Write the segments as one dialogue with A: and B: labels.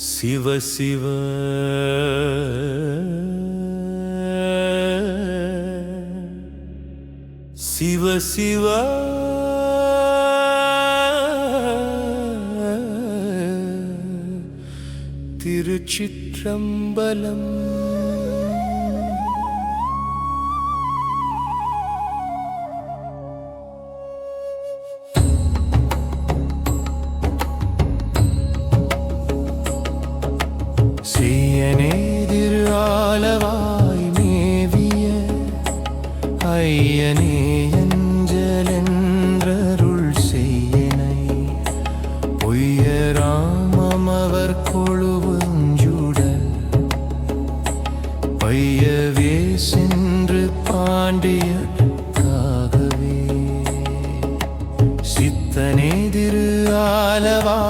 A: சிவ சிவ. சிவ சிவ. திருச்சிற்றம்பலம். ஐயனே எஞ்சலென்றருள் செய்யனை. உயராமம் அவர் கொழுவஞ்சுடல் பையவே சென்று பாண்டியர்க்காகவே. சித்தனே திரு ஆலவா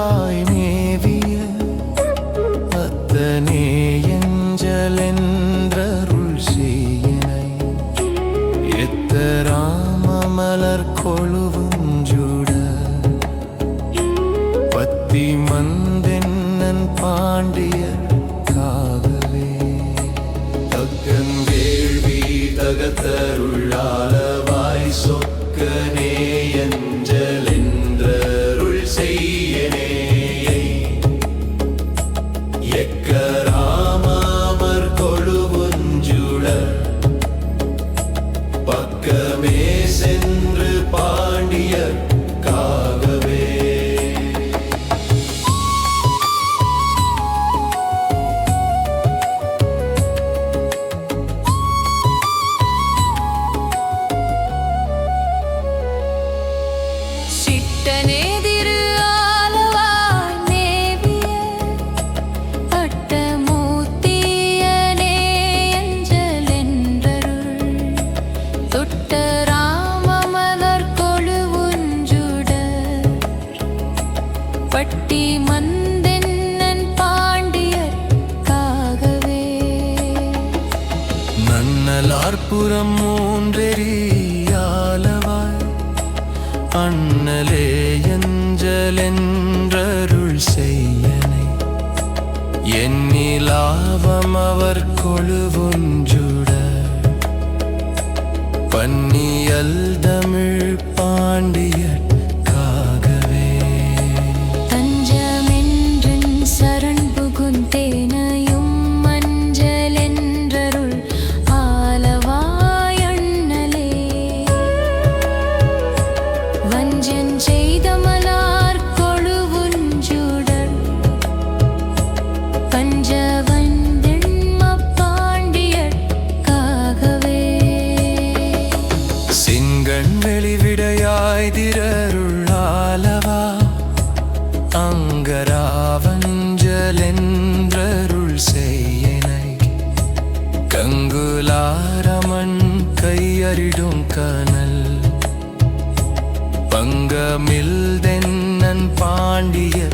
A: தீமந்தென்னன் பாண்டிய காகவே தக்கன் வேள்வி தகத்தருளாளவாய் சொல் என்றருள் செய்யனை. என்னிலாவம் அவர் கொழுவொன்றுட. பன்னியல் தமிழ் பாண்டியட் വീടും കനൽ പങ്കമിൽ
B: തെന്നൻ
C: പാണ്ഡിയർ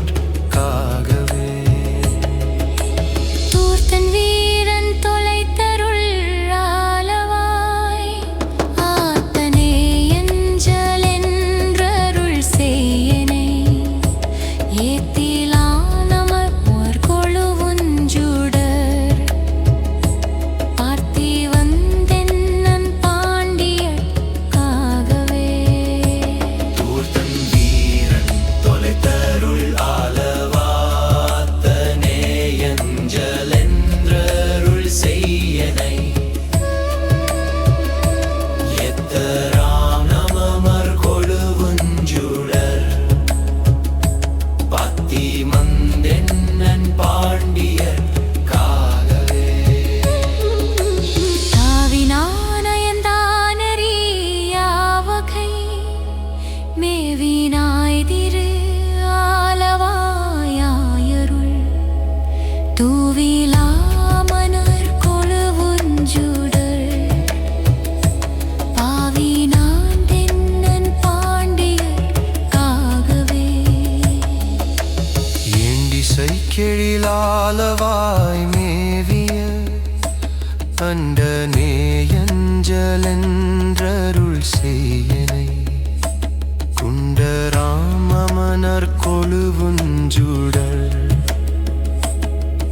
C: കൊളുവുഞ്ചുടൽ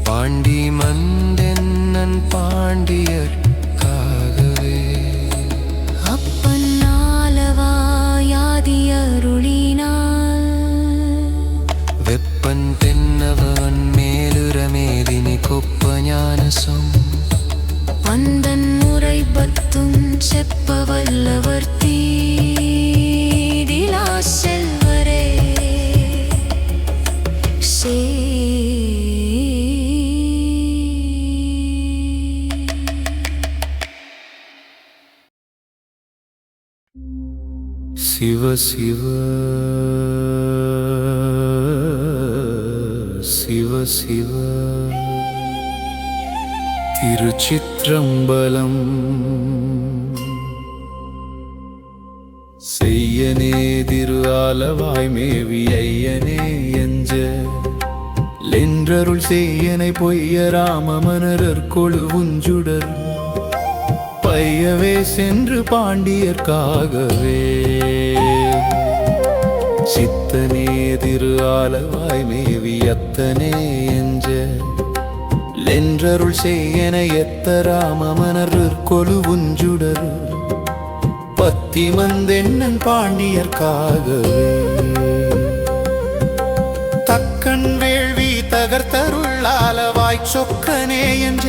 C: പാണ്ടി
B: മന്ദെന്നൻ പാണ്ടിയർ കാകവേ അപ്പന്നാലവായാതിയരുളിനാൽ വെപ്പൻ
C: തെന്നവൻ മേലുരമേദിനി കൊപ്പഞാനസം പന്തൻ മുറൈ പത്തും ചെപ്പവല്ലവർ തീതിലാശ
B: சிவ சிவ சிவ சிவ. திருச்சிற்றம்பலம் செய்யனே திரு ஆலவாய் மேவி ஐயனே எஞ்ச. லென்றருள் செய்யனை பொய்ய ராமமனரர் கொழுவுஞ்சுடர் பையவே சென்று பாண்டியர்க்காகவே சித்தனே திரு ஆலவாய் மேவி அத்தனே எஞ்ச லென்றருள் செய்யன எத்த ராமமனர் உஞ்சுடரு பத்தி மந்தென்னன் பாண்டியர்க்காகவே. தக்கன் வேள்வி தகர்த்தருள் ஆலவாய் சொக்கனே என்ற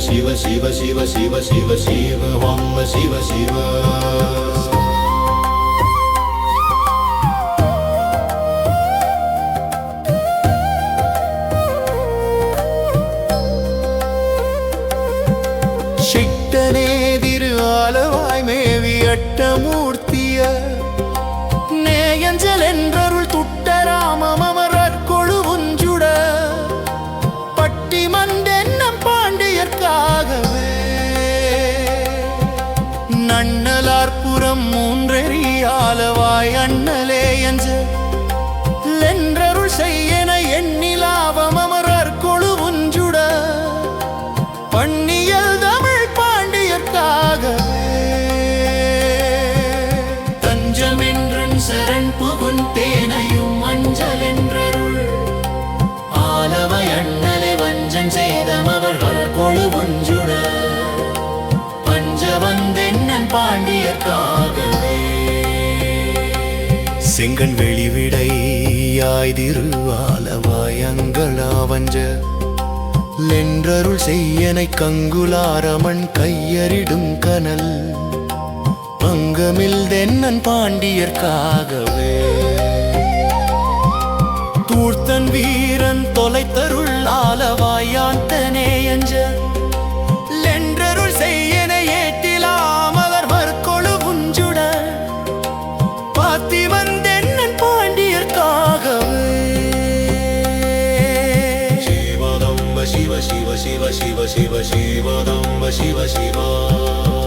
D: சிவ சிவ சிவ சிவ சிவ சிவ ஓம் சிவ சிவ
B: சிட்டனே திரு ஆலவாய் மேவி அட்டமூ ஆலவாய் செங்கன் வெளிவிடை யாய் லென்றருள் செய்யனை கங்குலாரமன் கையறிடும் கனல். பங்கமில் தென்னன் பாண்டியர்க்காகவே. தூர்த்தன் வீரன் தொலைத்தருள் ஆலவாயாந்தனே என்ற
D: சிவதம்ப சிவ சிவ சிவ சிவ சிவ சிவதம்ப சிவ சிவ